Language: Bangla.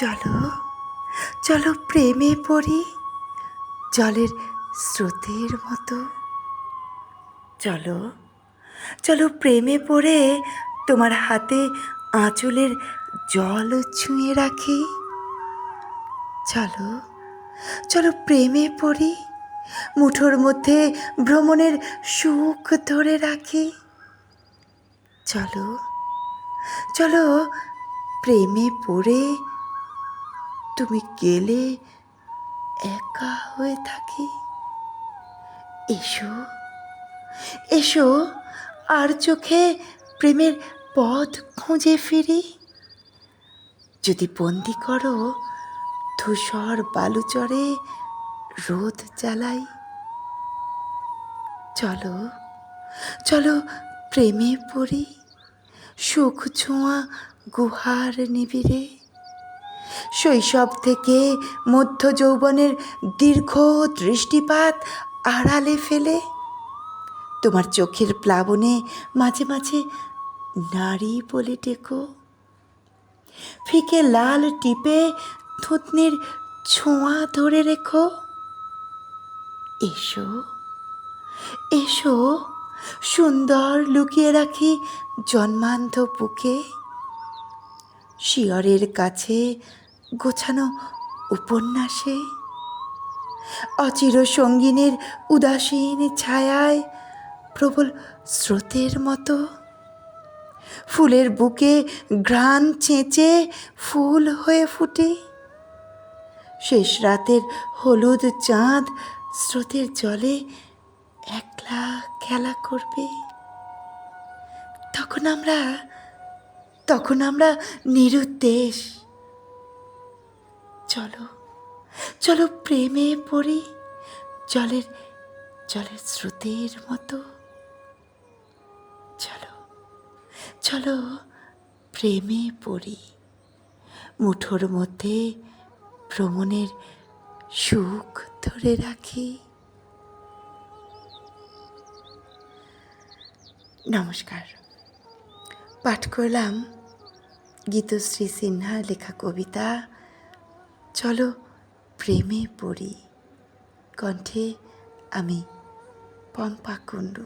চলো চলো প্রেমে পড়ি জলের স্রোতের মতো। চলো চলো প্রেমে পড়ে তোমার হাতে আঁচলের জল ছুঁয়ে রাখি। চলো চলো প্রেমে পড়ি মুঠোর মধ্যে ভ্রমণের সুখ ধরে রাখি। চলো চলো প্রেমে পড়ে তুমি গেলে একা হয়ে থাকি? এসো এসো, আর চোখে প্রেমের পথ খুঁজে ফিরি। যদি বন্দি করো, ধূসর বালুচরে রোদ জ্বালাই। চলো চলো প্রেমে পড়ি, সুখ ছোঁয়া গুহার নিবিড়ে। শৈশব থেকে মধ্য যৌবনের দীর্ঘ দৃষ্টিপাত আড়ালে ফেলে। তোমার চোখের প্লাবনে মাঝে মাঝে নারী বলে ডেকো। ফিকে লাল টিপে থুতনির ছোঁয়া ধরে রেখো। এসো এসো, সুন্দর লুকিয়ে রাখি জন্মান্ধ বুকে। শিয়রের কাছে গোছানো উপন্যাসে? অচির সঙ্গিনীর উদাসীন ছায়ায় প্রবল স্রোতের মতো? ফুলের বুকে ঘ্রাণ চেঁচে ফুল হয়ে ফুটে? শেষ রাতের হলুদ চাঁদ স্রোতের জলে একলা খেলা করবে? তখন আমরা তখন আমরা নিরুদ্দেশ। চলো চলো প্রেমে পড়ি জলের জলের স্রোতের মতো। চলো চলো প্রেমে পড়ি মুঠোর মধ্যে ভ্রমণের সুখ ধরে রাখি। নমস্কার, পাঠ করলাম গীতশ্রী সিনহা লেখা কবিতা চলো প্রেমে পড়ি। কণ্ঠে আমি পম্পা কুণ্ডু